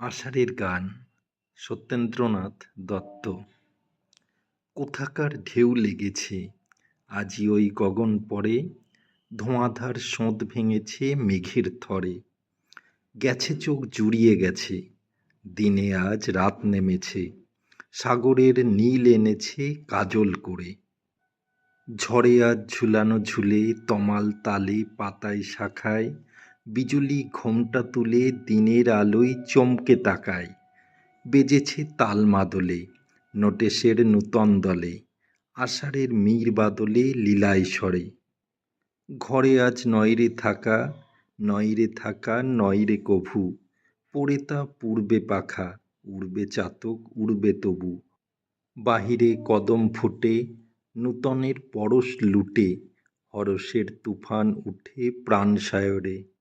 আষাঢ়ের গান, সত্যেন্দ্রনাথ দত্ত। কোথাকার ঢেউ লেগেছে, আজি ওই গগন পরে ধোঁয়াধার সোঁত ভেঙেছে মেঘের থরে। গেছে চোখ জুড়িয়ে গেছে, দিনে আজ রাত নেমেছে, সাগরের নীল এনেছে কাজল করে। ঝড়ে আজ ঝুলানো ঝুলে, তমাল তালে পাতায় শাখায় বিজুলি ঘোমটা তুলে দিনের আলোয় চমকে তাকায়। বেজেছে তাল মাদলে, নোটেশের নূতন দলে, আষাঢ়ের মীর বাদলে লীলায় স্বরে। ঘরে আজ নয়রে থাকা নয়রে থাকা, নয়রে কভু, পড়ে তা পূর্বে পাখা, উড়বে চাতক, উড়বে তবু। বাহিরে কদম ফুটে, নূতনের পরশ লুটে, হরষের তুফান উঠে প্রাণ সায়রে।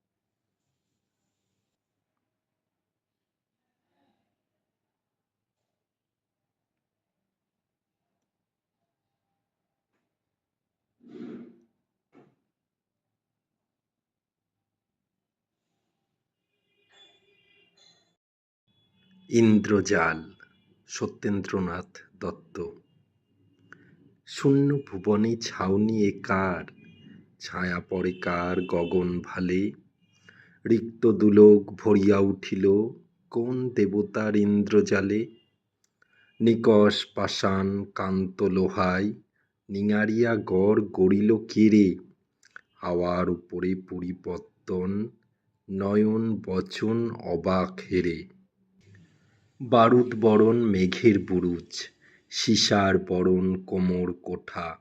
ইন্দ্রজাল, সত্যেন্দ্রনাথ দত্ত। শূন্য ভুবনে ছাউনি এ কার, ছায়া পড়ে কার গগন ভালে? রিক্ত দুলোক ভরিয়া উঠিল, কোন দেবতার ইন্দ্রজালে? নিকষ পাষাণ কান্ত লোহাই, নিঙারিয়া গড় গড়িল কেড়ে হাওয়ার উপরে পরিপত্তন নয়ন বচন অবাক হেরে। বারুদ বরণ মেঘের বুরুজ, সিসার বরণ কোমর কোঠা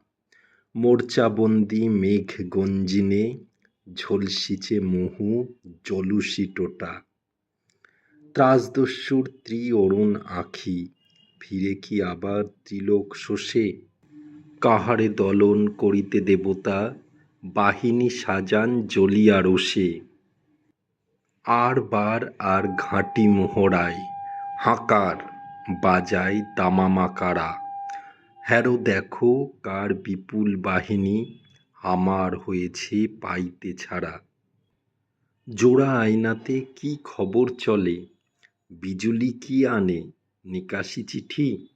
মোর্চাবন্দি মেঘ গঞ্জিনে, ঝলসিছে মুহু জলুসি টোটা। ত্রাসদস্যুর ত্রি অরুণ আখি, ফিরে কি আবার ত্রিলোক শোষে? কাহারে দলন করিতে দেবতা, বাহিনী সাজান জ্বলিয়া রোষে। আর বার আর ঘাঁটি মোহরায় হাঁকার বাজায় দামামা কারা হ্যারো দেখো কার বিপুল বাহিনী আমার হয়েছে পাইতে ছাড়া। জোড়া আয়নাতে কি খবর চলে? বিজুলি কি আনে নিকাশি চিঠি?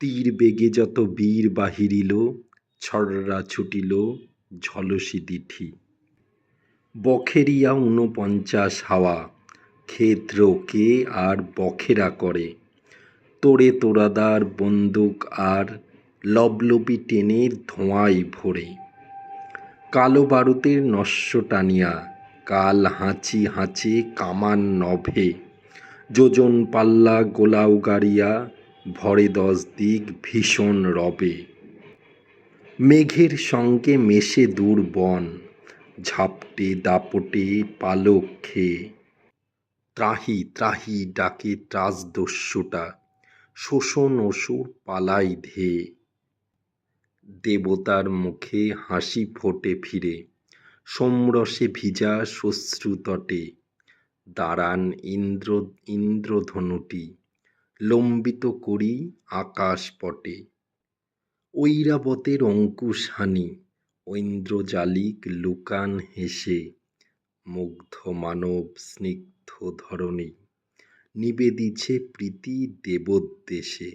তীর বেগে যত বীর বাহিরিল ছড়রা ছুটিল ঝলসি দিঠি। বখেরিয়া ঊনপঞ্চাশ হাওয়া ক্ষেত্রকে আর বখেরা করে। তোড়ে তোড়াদার বন্দুক আর লবলবি টেনের ধোঁয়ায় ভরে। কালো বারুদের নস্য টানিয়া কাল হাঁচি হাঁচে কামান নভে। যোজন পাল্লা গোলাউ গাড়িয়া ভরে দশ দিক ভীষণ রবে। মেঘের সঙ্গে মেশে দূর বন, ঝাপটে দাপটে পালক খেয়ে। ত্রাহি ত্রাহি ডাকে ত্রাসদস্যুটা শোষণ অসুর পালাই ধেয়ে দেবতার মুখে হাসি ফোটে ফিরে সোমরসে ভিজা তটে। দাঁড়ান ইন্দ্র, ইন্দ্রধনুটি, লম্বিত করি আকাশ পটে। ঐরাবতের অঙ্কুশ হানি ঐন্দ্রজালিক লুকান হেসে, মুগ্ধ মানব স্নিগ্ধ ধরণী। নিবেদিছে প্রীতি দেবোদ্দেশে।